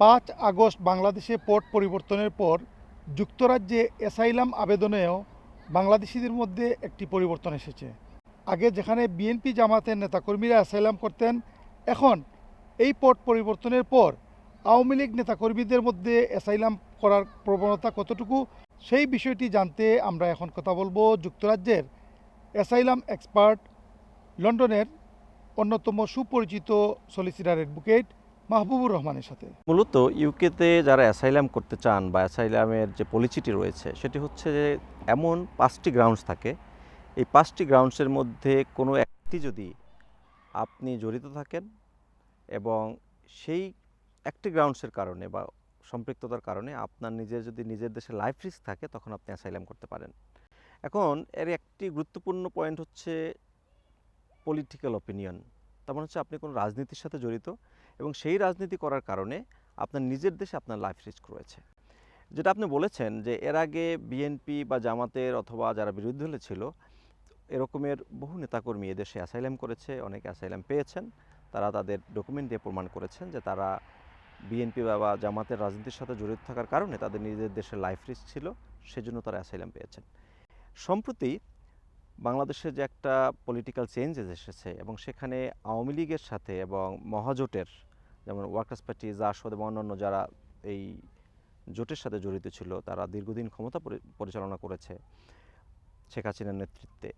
পাঁচ আগস্ট বাংলাদেশে পট পরিবর্তনের পর যুক্তরাজ্যে এসাইলাম আবেদনেও বাংলাদেশিদের মধ্যে একটি পরিবর্তন এসেছে। আগে যেখানে বিএনপি জামাতের নেতাকর্মীরা অ্যাসাইলাম করতেন, এখন এই পট পরিবর্তনের পর আওয়ামী লীগ নেতাকর্মীদের মধ্যে অ্যাসাইলাম করার প্রবণতা কতটুকু, সেই বিষয়টি জানতে আমরা এখন কথা বলব যুক্তরাজ্যের অ্যাসাইলাম এক্সপার্ট, লন্ডনের অন্যতম সুপরিচিত সলিসিটার অ্যাডভোকেট মাহবুবুর রহমানের সাথে। মূলত ইউকেতে যারা অ্যাসাইলাম করতে চান বা অ্যাসাইলামের যে পলিসিটি রয়েছে, সেটি হচ্ছে যে এমন পাঁচটি গ্রাউন্ডস থাকে। এই পাঁচটি গ্রাউন্ডসের মধ্যে কোনো একটি যদি আপনি জড়িত থাকেন এবং সেই একটি গ্রাউন্ডসের কারণে বা সম্পৃক্ততার কারণে আপনার নিজের যদি নিজের দেশে লাইফ রিস্ক থাকে, তখন আপনি অ্যাসাইলাম করতে পারেন। এখন এর একটি গুরুত্বপূর্ণ পয়েন্ট হচ্ছে পলিটিক্যাল অপিনিয়ন তার মানে হচ্ছে আপনি কোনো রাজনীতির সাথে জড়িত এবং সেই রাজনীতি করার কারণে আপনার নিজের দেশে আপনার লাইফ রিস্ক রয়েছে। যেটা আপনি বলেছেন যে এর আগে বিএনপি বা জামাতের অথবা যারা বিরোধী দলে ছিল, এরকমের বহু নেতাকর্মী এদেশে অ্যাসাইলাম করেছে, অনেকে অ্যাসাইলাম পেয়েছেন। তারা তাদের ডকুমেন্ট দিয়ে প্রমাণ করেছেন যে তারা বিএনপি বা জামাতের রাজনীতির সাথে জড়িত থাকার কারণে তাদের নিজেদের দেশের লাইফ রিস্ক ছিল, সেজন্য তারা অ্যাসাইলাম পেয়েছেন। সম্প্রতি বাংলাদেশে যে একটা পলিটিক্যাল চেঞ্জেস এসেছে এবং সেখানে আওয়ামী লীগের সাথে এবং মহাজোটের যেমন ওয়ার্কার্স পার্টি জাসদ এবং অন্যান্য যারা এই জোটের সাথে জড়িত ছিল, তারা দীর্ঘদিন ক্ষমতা পরিচালনা করেছে শেখ হাসিনার নেতৃত্বে।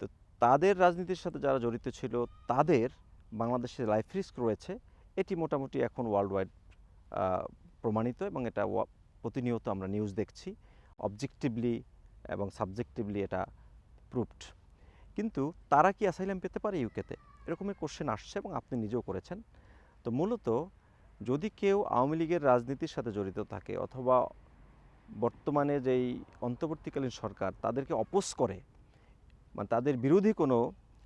তো তাদের রাজনীতির সাথে যারা জড়িত ছিল, তাদের বাংলাদেশে লাইফ রিস্ক রয়েছে। এটি মোটামুটি এখন ওয়ার্ল্ড ওয়াইড প্রমাণিত এবং এটা প্রতিনিয়ত আমরা নিউজ দেখছি। অবজেক্টিভলি এবং সাবজেক্টিভলি এটা প্রুভড কিন্তু তারা কি অ্যাসাইলাম পেতে পারে ইউকেতে এরকমের কোশ্চেন আসছে এবং আপনি নিজেও করেছেন। তো মূলত যদি কেউ আওয়ামী লীগের রাজনীতির সাথে জড়িত থাকে অথবা বর্তমানে যেই অন্তর্বর্তীকালীন সরকার তাদেরকে অপোজ করে মানে তাদের বিরোধী কোনো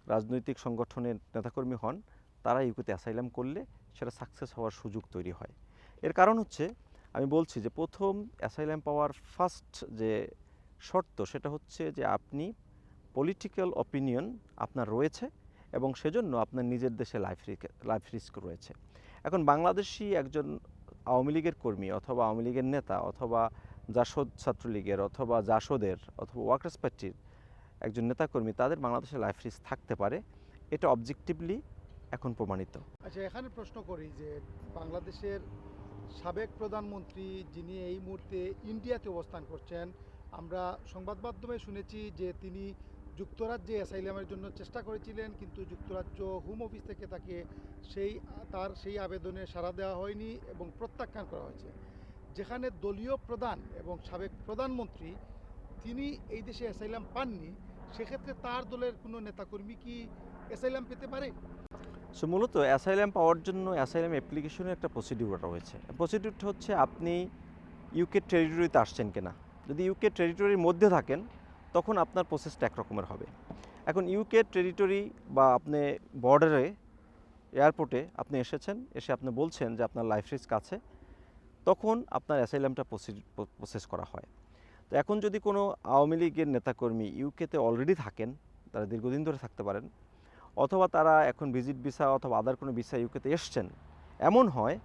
রাজনৈতিক সংগঠনের নেতাকর্মী হন, তারা ইউকেতে অ্যাসাইলাম করলে সেটা সাকসেস হওয়ার সুযোগ তৈরি হয়। এর কারণ হচ্ছে, আমি বলছি যে প্রথম অ্যাসাইলাম পাওয়ার ফার্স্ট যে শর্ত সেটা হচ্ছে যে আপনি পলিটিক্যাল অপিনিয়ন আপনার রয়েছে এবং সেজন্য আপনার নিজের দেশে লাইফ লাইফ রিস্ক রয়েছে। এখন বাংলাদেশি একজন আওয়ামী লীগের কর্মী অথবা আওয়ামী লীগের নেতা অথবা জাসদ ছাত্রলীগের অথবা জাসদের অথবা ওয়ার্কার্স পার্টির একজন নেতাকর্মী, তাদের বাংলাদেশে লাইফ রিস্ক থাকতে পারে। এটা অবজেক্টিভলি এখন প্রমাণিত। আচ্ছা এখানে প্রশ্ন করি যে বাংলাদেশের সাবেক প্রধানমন্ত্রী যিনি এই মুহূর্তে ইন্ডিয়াতে অবস্থান করছেন, আমরা সংবাদ মাধ্যমে শুনেছি যে তিনি যুক্তরাজ্যে অ্যাসাইলামের জন্য চেষ্টা করেছিলেন, কিন্তু যুক্তরাজ্য হোম অফিস থেকে তাকে সেই, তার সেই আবেদনে সাড়া দেওয়া হয়নি এবং প্রত্যাখ্যান করা হয়েছে। যেখানে দলীয় প্রধান এবং সাবেক প্রধানমন্ত্রী তিনি এই দেশে অ্যাসাইলাম পাননি, সেক্ষেত্রে তার দলের কোনো নেতাকর্মী কি অ্যাসাইলাম পেতে পারে? সো মূলত অ্যাসাইলাম পাওয়ার জন্য অ্যাসাইলাম অ্যাপ্লিকেশনের একটা প্রসিডিউর রয়েছে প্রসিডিউরটা হচ্ছে আপনি ইউকে টেরিটরিতে আসছেন কিনা। যদি ইউকে টেরিটরির মধ্যে থাকেন তখন আপনার প্রসেসটা একরকমের হবে। এখন ইউকে টেরিটরি বা আপনি বর্ডারে এয়ারপোর্টে আপনি এসেছেন, এসে আপনি বলছেন যে আপনার লাইফ রিস্ক আছে, তখন আপনার অ্যাসাইলামটা প্রসেস করা হয়। তো এখন যদি কোনো আওয়ামী লীগের নেতাকর্মী ইউকেতে অলরেডি থাকেন, তারা দীর্ঘদিন ধরে থাকতে পারেন, অথবা তারা এখন ভিজিট ভিসা অথবা আদার কোনো ভিসা ইউকেতে এসছেন, এমন হয়,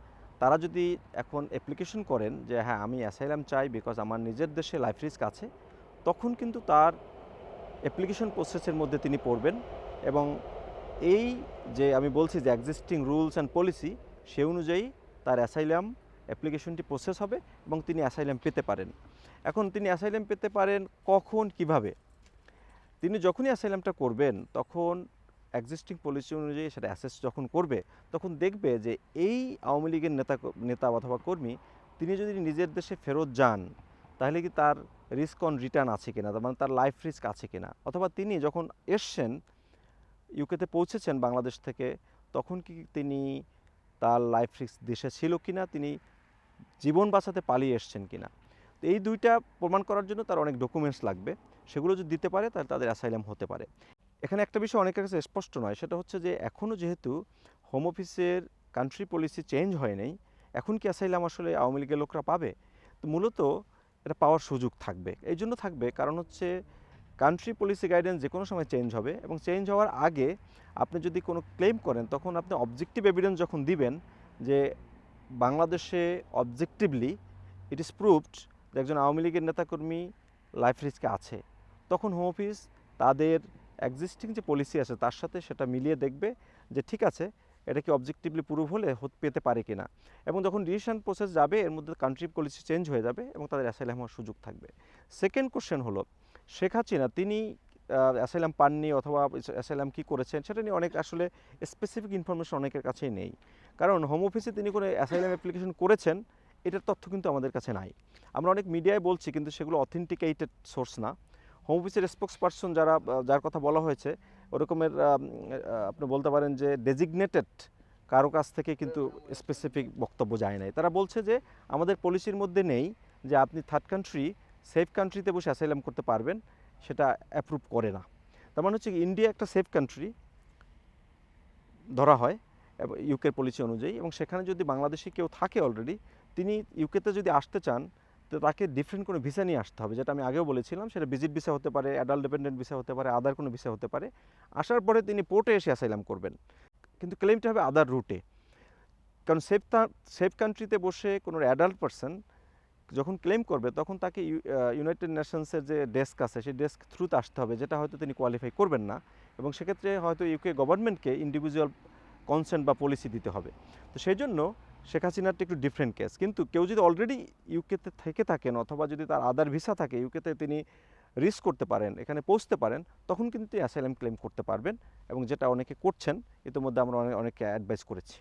তারা যদি এখন অ্যাপ্লিকেশন করেন যে হ্যাঁ আমি অ্যাসাইলাম চাই বিকজ আমার নিজের দেশে লাইফ রিস্ক আছে তখন কিন্তু তার অ্যাপ্লিকেশন প্রসেসের মধ্যে তিনি পড়বেন এবং এই যে আমি বলছি যে এক্সিস্টিং রুলস অ্যান্ড পলিসি সে অনুযায়ী তার অ্যাসাইলাম অ্যাপ্লিকেশনটি প্রসেস হবে এবং তিনি অ্যাসাইলাম পেতে পারেন। এখন তিনি অ্যাসাইলাম পেতে পারেন কখন, কীভাবে? তিনি যখনই অ্যাসাইলামটা করবেন, তখন এক্সিস্টিং পলিসি অনুযায়ী সেটা অ্যাসেস যখন করবে, তখন দেখবে যে এই আওয়ামী লীগের নেতা নেতা অথবা কর্মী, তিনি যদি নিজের দেশে ফেরত যান তাহলে কি তার রিস্ক অন রিটার্ন আছে কিনা? মানে তার লাইফ রিস্ক আছে কিনা? অথবা তিনি যখন এসছেন ইউকেতে পৌঁছেছেন বাংলাদেশ থেকে, তখন কি তিনি তার লাইফ রিস্ক দেশে ছিল কিনা? তিনি জীবন বাঁচাতে পালিয়ে এসছেন কিনা? তো এই দুইটা প্রমাণ করার জন্য তার অনেক ডকুমেন্টস লাগবে। সেগুলো যদি দিতে পারে, তাহলে তাদের অ্যাসাইলাম হতে পারে। এখানে একটা বিষয় অনেকের কাছে স্পষ্ট নয়, সেটা হচ্ছে যে এখনও যেহেতু হোম অফিসের কান্ট্রি পলিসি চেঞ্জ হয় নাই, এখন কি অ্যাসাইলাম আসলে আওয়ামী লীগের লোকরা পাবে? তো মূলত এটা পাওয়ার সুযোগ থাকবে। এই জন্য থাকবে কারণ হচ্ছে কান্ট্রি পলিসি গাইডেন্স যে কোনো সময় চেঞ্জ হবে এবং চেঞ্জ হওয়ার আগে আপনি যদি কোনো ক্লেম করেন, তখন আপনি অবজেক্টিভ এভিডেন্স যখন দিবেন যে বাংলাদেশে অবজেক্টিভলি ইট ইজ প্রুভড যে একজন আওয়ামী লীগের নেতাকর্মী লাইফ রিস্কে আছে, তখন হোম অফিস তাদের এক্সিস্টিং যে পলিসি আছে তার সাথে সেটা মিলিয়ে দেখবে যে ঠিক আছে এটা কি অবজেক্টিভলি প্রুভ হলে পেতে পারে কিনা। এবং যখন ডিসিশন প্রসেস যাবে, এর মধ্যে কান্ট্রি পলিসি চেঞ্জ হয়ে যাবে এবং তাদের অ্যাসাইলাম হওয়ার সুযোগ থাকবে। সেকেন্ড কোশ্চেন হলো, শেখ হাসিনা, তিনি অ্যাসাইলাম পাননি অথবা অ্যাসাইলাম কী করেছেন, সেটা নিয়ে অনেক আসলে স্পেসিফিক ইনফরমেশন অনেকের কাছেই নেই। কারণ হোম অফিসে তিনি কোনো অ্যাসাইলাম অ্যাপ্লিকেশন করেছেন, এটার তথ্য কিন্তু আমাদের কাছে নাই। আমরা অনেক মিডিয়ায় বলছি, কিন্তু সেগুলো অথেন্টিকেটেড সোর্স না। হোম অফিসের স্পোক্স পার্সন যারা যার কথা বলা হয়েছে ওরকমের আপনি বলতে পারেন যে ডেজিগনেটেড কারও কাছ থেকে কিন্তু স্পেসিফিক বক্তব্য যায় নাই। তারা বলছে যে আমাদের পলিসির মধ্যে নেই যে আপনি থার্ড কান্ট্রি সেফ কান্ট্রিতে বসে অ্যাসাইলাম করতে পারবেন, সেটা অ্যাপ্রুভ করে না। তার মানে হচ্ছে ইন্ডিয়া একটা সেফ কান্ট্রি ধরা হয় ইউকের পলিসি অনুযায়ী এবং সেখানে যদি বাংলাদেশি কেউ থাকে অলরেডি তিনি ইউকেতে যদি আসতে চান তো তাকে ডিফারেন্ট কোনো ভিসা নিয়ে আসতে হবে, যেটা আমি আগেও বলেছিলাম, সেটা ভিজিট ভিসা হতে পারে অ্যাডাল্ট ডিপেন্ডেন্ট ভিসা হতে পারে আদার কোনো ভিসা হতে পারে। আসার পরে তিনি পোর্টে এসে অ্যাসাইলাম করবেন। কিন্তু ক্লেমটা হবে আদার রুটে কারণ সেফ সেফ কান্ট্রিতে বসে কোনো অ্যাডাল্ট পারসন যখন ক্লেম করবে, তখন তাকে ইউনাইটেড নেশনসের যে ডেস্ক আছে, সেই ডেস্ক থ্রুতে আসতে হবে, যেটা হয়তো তিনি কোয়ালিফাই করবেন না। এবং সেক্ষেত্রে হয়তো ইউকে গভর্নমেন্টকে ইন্ডিভিজুয়াল কনসেন্ট বা পলিসি দিতে হবে। তো সেই জন্য শেখ হাসিনারটা একটু ডিফারেন্ট কেস কিন্তু কেউ যদি অলরেডি ইউকেতে থেকে থাকেন অথবা যদি তার আদার ভিসা থাকে ইউকেতে তিনি রিস্ক করতে পারেন, এখানে পৌঁছতে পারেন, তখন কিন্তু অ্যাসাইলাম ক্লেম করতে পারবেন এবং যেটা অনেকে করছেন, ইতিমধ্যে আমরা অনেক, অনেককে অ্যাডভাইস করেছি।